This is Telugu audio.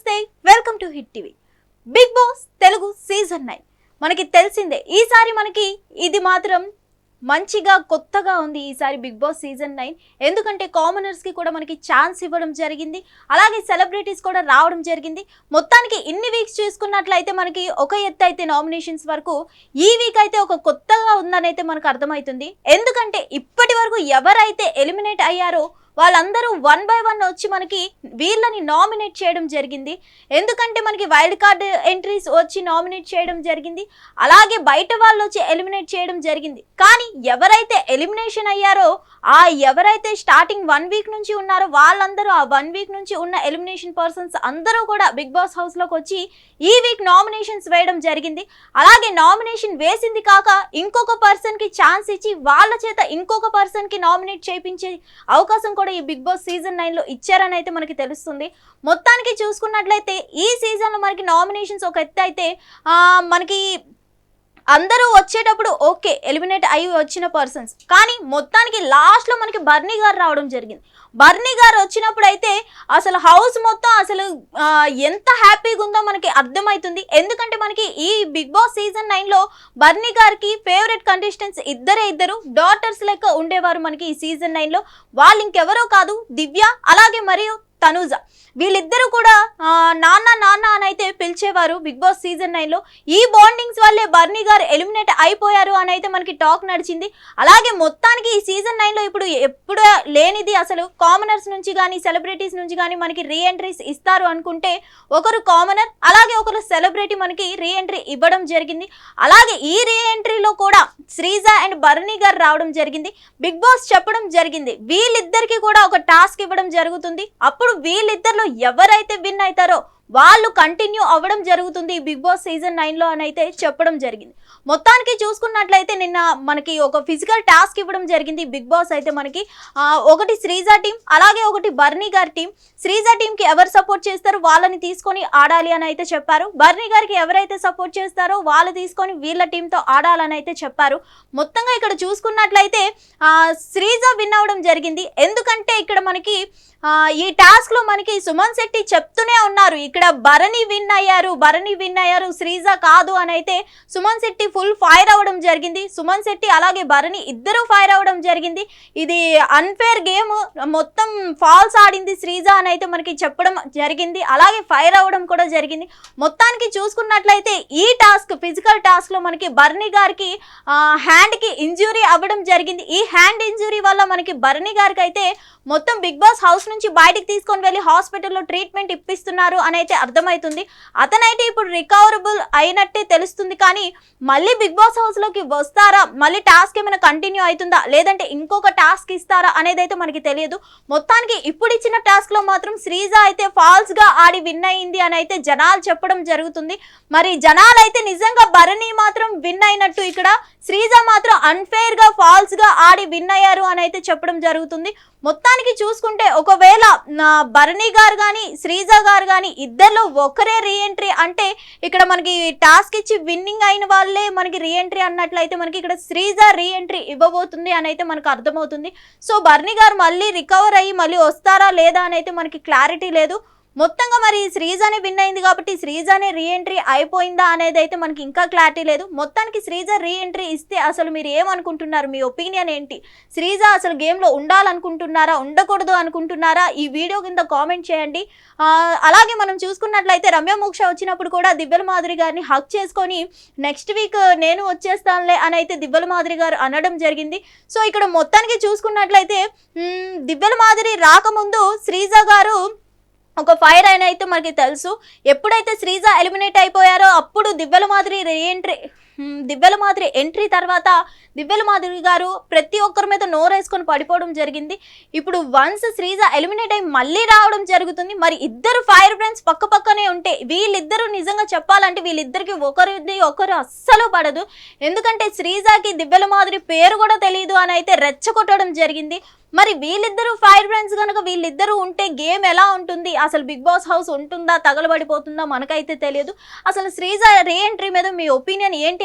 నమస్తే welcome to hit TV. Bigg Boss Telugu season nine. మనకి తెలిసిందే ఈసారి మనకి ఇది మాత్రం మంచిగా కొత్తగా ఉంది ఈసారి బిగ్ బాస్ సీజన్ నైన్. ఎందుకంటే కామనర్స్కి కూడా మనకి ఛాన్స్ ఇవ్వడం జరిగింది అలాగే సెలబ్రిటీస్ కూడా రావడం జరిగింది. మొత్తానికి ఇన్ని వీక్స్ చూసుకున్నట్లయితే మనకి ఒక ఎత్తు అయితే నామినేషన్స్ వరకు ఈ వీక్ అయితే ఒక కొత్తగా ఉందని అయితే మనకు అర్థమవుతుంది. ఎందుకంటే ఇప్పటి వరకు ఎవరైతే ఎలిమినేట్ అయ్యారో వాళ్ళందరూ వన్ బై వన్ వచ్చి మనకి వీళ్ళని నామినేట్ చేయడం జరిగింది. ఎందుకంటే మనకి వైల్డ్ కార్డ్ ఎంట్రీస్ వచ్చి నామినేట్ చేయడం జరిగింది. అలాగే బయట వాళ్ళు వచ్చి ఎలిమినేట్ చేయడం జరిగింది. కానీ ఎవరైతే ఎలిమినేషన్ అయ్యారో ఆ ఎవరైతే స్టార్టింగ్ వన్ వీక్ నుంచి ఉన్నారో వాళ్ళందరూ ఆ వన్ వీక్ నుంచి ఉన్న ఎలిమినేషన్ పర్సన్స్ అందరూ కూడా బిగ్ బాస్ హౌస్లోకి వచ్చి ఈ వీక్ నామినేషన్స్ వేయడం జరిగింది. అలాగే నామినేషన్ వేసింది కాక ఇంకొక పర్సన్కి ఛాన్స్ ఇచ్చి వాళ్ళ చేత ఇంకొక పర్సన్కి నామినేట్ చేయించే అవకాశం కూడా ఈ బిగ్ బాస్ సీజన్ నైన్లో ఇచ్చారని అయితే మనకి తెలుస్తుంది. మొత్తానికి చూసుకున్నట్లయితే ఈ సీజన్లో మనకి నామినేషన్స్ ఒక ఎత్తు అయితే మనకి అందరూ వచ్చేటప్పుడు ఓకే ఎలిమినేట్ అయ్యి వచ్చిన పర్సన్స్. కానీ మొత్తానికి లాస్ట్లో మనకి బర్నీ గారు రావడం జరిగింది. బర్నీ గారు వచ్చినప్పుడు అయితే అసలు హౌస్ మొత్తం అసలు ఎంత హ్యాపీగా ఉందో మనకి అర్థమవుతుంది. ఎందుకంటే మనకి ఈ బిగ్ బాస్ సీజన్ నైన్లో బర్నీ గారికి ఫేవరెట్ కంటెస్టెంట్స్ ఇద్దరే ఇద్దరు డాటర్స్ లెక్క ఉండేవారు మనకి ఈ సీజన్ నైన్లో. వాళ్ళు ఇంకెవరో కాదు దివ్య అలాగే మరియు తనూజ. వీళ్ళిద్దరూ కూడా నాన్న నాన్న అని అయితే పిలిచేవారు బిగ్ బాస్ సీజన్ నైన్లో. ఈ బాండింగ్స్ వల్లే బర్నీ గారు ఎలిమినేట్ అయిపోయారు అని అయితే మనకి టాక్ నడిచింది. అలాగే మొత్తానికి ఈ సీజన్ నైన్లో ఇప్పుడు ఎప్పుడు లేనిది అసలు కామనర్స్ నుంచి కానీ సెలబ్రిటీస్ నుంచి కానీ మనకి రీ ఎంట్రీస్ ఇస్తారు అనుకుంటే ఒకరు కామనర్ అలాగే ఒకరు సెలబ్రిటీ మనకి రీ ఎంట్రీ ఇవ్వడం జరిగింది. అలాగే ఈ re entry Sreeja and Bharani గారు రావడం జరిగింది. బిగ్ బాస్ చెప్పడం జరిగింది. వీళ్ళిద్దరికి కూడా ఒక టాస్క్ ఇవ్వడం జరుగుతుంది. అప్పుడు వీళ్ళిద్దరిలో ఎవరైతే విన్ అవుతారో వాళ్ళు కంటిన్యూ అవ్వడం జరుగుతుంది బిగ్ బాస్ సీజన్ నైన్లో అని అయితే చెప్పడం జరిగింది. మొత్తానికి చూసుకున్నట్లయితే నిన్న మనకి ఒక ఫిజికల్ టాస్క్ ఇవ్వడం జరిగింది బిగ్ బాస్ అయితే మనకి. ఒకటి శ్రీజ టీం అలాగే ఒకటి బర్నీ గారి టీం శ్రీజ టీంకి ఎవరు సపోర్ట్ చేస్తారో వాళ్ళని తీసుకొని ఆడాలి అని అయితే చెప్పారు. బర్నీ గారికి ఎవరైతే సపోర్ట్ చేస్తారో వాళ్ళు తీసుకొని వీళ్ళ టీంతో ఆడాలని అయితే చెప్పారు. మొత్తంగా ఇక్కడ చూసుకున్నట్లయితే శ్రీజ విన్ అవ్వడం జరిగింది. ఎందుకంటే ఇక్కడ మనకి ఈ టాస్క్లో మనకి సుమన్ శెట్టి చెప్తూనే ఉన్నారు. ఇక్కడ ఇక్కడ భరణి విన్ అయ్యారు. భరణి విన్ అయ్యారు. శ్రీజ కాదు అని అయితే సుమన్ శెట్టి ఫుల్ ఫైర్ అవ్వడం జరిగింది. సుమన్ శెట్టి అలాగే భరణి ఇద్దరు ఫైర్ అవ్వడం జరిగింది. ఇది అన్ఫేర్ గేమ్. మొత్తం ఫాల్స్ ఆడింది శ్రీజ అని అయితే మనకి చెప్పడం జరిగింది. అలాగే ఫైర్ అవ్వడం కూడా జరిగింది. మొత్తానికి చూసుకున్నట్లయితే ఈ టాస్క్ ఫిజికల్ టాస్క్లో మనకి బర్నీ గారికి హ్యాండ్కి ఇంజురీ అవ్వడం జరిగింది. ఈ హ్యాండ్ ఇంజురీ వల్ల మనకి బర్నీ గారికి అయితే మొత్తం బిగ్ బాస్ హౌస్ నుంచి బయటికి తీసుకొని వెళ్ళి హాస్పిటల్లో ట్రీట్మెంట్ ఇప్పిస్తున్నారు అని అయితే అర్థమవుతుంది అతనైతే ఇప్పుడు రికవరబుల్ అయినట్టే తెలుస్తుంది కానీ మళ్ళీ బిగ్ బాస్ హౌస్లోకి వస్తారా? మళ్ళీ టాస్క్ ఏమైనా కంటిన్యూ అవుతుందా? లేదంటే ఇంకొక టాస్క్ ఇస్తారా అనేది అయితే మనకి తెలియదు. మొత్తానికి ఇప్పుడు ఇచ్చిన టాస్క్లో మాత్రం శ్రీజ అయితే ఫాల్స్గా ఆడి విన్ అయింది అని అయితే జనాలు చెప్పడం జరుగుతుంది. మరి జనాలు అయితే నిజంగా భరణి మాత్రం విన్ అయినట్టు ఇక్కడ శ్రీజ మాత్రం అన్ఫేర్గా ఫాల్స్గా ఆడి విన్ అయ్యారు అని అయితే చెప్పడం జరుగుతుంది. మొత్తానికి చూసుకుంటే ఒకవేళ భరణి గారు కానీ శ్రీజ గారు కానీ ఇద్దరిలో ఒకరే రీఎంట్రీ అంటే ఇక్కడ మనకి టాస్క్ ఇచ్చి విన్నింగ్ అయిన వాళ్ళే మనకి రీఎంట్రీ అన్నట్లయితే మనకి ఇక్కడ శ్రీజ రీఎంట్రీ ఇవ్వబోతుంది అని అయితే మనకు అర్థమవుతుంది. సో బర్నీ గారు మళ్ళీ రికవర్ అయ్యి మళ్ళీ వస్తారా లేదా అని అయితే మనకి క్లారిటీ లేదు. మొత్తంగా మరి శ్రీజానే విన్ అయింది కాబట్టి శ్రీజానే రీఎంట్రీ అయిపోయిందా అనేది అయితే మనకి ఇంకా క్లారిటీ లేదు. మొత్తానికి శ్రీజ రీఎంట్రీ ఇస్తే అసలు మీరు ఏమనుకుంటున్నారు? మీ ఒపీనియన్ ఏంటి? శ్రీజ అసలు గేమ్లో ఉండాలనుకుంటున్నారా? ఉండకూడదు అనుకుంటున్నారా? ఈ వీడియో కింద కామెంట్ చేయండి. అలాగే మనం చూసుకున్నట్లయితే రమ్య మోక్ష వచ్చినప్పుడు కూడా దివ్యల మాదిరి గారిని హక్ చేసుకొని నెక్స్ట్ వీక్ నేను వచ్చేస్తానులే అని అయితే దివ్యల మాదిరి గారు అనడం జరిగింది. సో ఇక్కడ మొత్తానికి చూసుకున్నట్లయితే మ్, దివ్యల మాదిరి రాకముందు శ్రీజ గారు ఒక ఫైర్ అయిన అయితే మనకి తెలుసు. ఎప్పుడైతే శ్రీజ ఎలిమినేట్ అయిపోయారో అప్పుడు దివ్యల మాదిరి రీఎంట్రీ దివ్యల మాదిరి ఎంట్రీ తర్వాత దివ్యల మాదిరి గారు ప్రతి ఒక్కరి మీద నోరేసుకొని పడిపోవడం జరిగింది. ఇప్పుడు వన్స్ శ్రీజ ఎలిమినేట్ అయి మళ్ళీ రావడం జరుగుతుంది. మరి ఇద్దరు ఫైర్ బ్రాండ్స్ పక్క పక్కనే ఉంటే వీళ్ళిద్దరూ నిజంగా చెప్పాలంటే వీళ్ళిద్దరికి ఒకరిది ఒకరు అస్సలు పడదు. ఎందుకంటే శ్రీజాకి దివ్యల మాదిరి పేరు కూడా తెలియదు అని అయితే రెచ్చగొట్టడం జరిగింది. మరి వీళ్ళిద్దరూ ఫైర్ బ్రాండ్స్ కనుక వీళ్ళిద్దరూ ఉంటే గేమ్ ఎలా ఉంటుంది? అసలు బిగ్ బాస్ హౌస్ ఉంటుందా? తగలబడిపోతుందా? మనకైతే తెలియదు. అసలు శ్రీజ రీ ఎంట్రీ మీద మీ ఒపీనియన్ ఏంటి?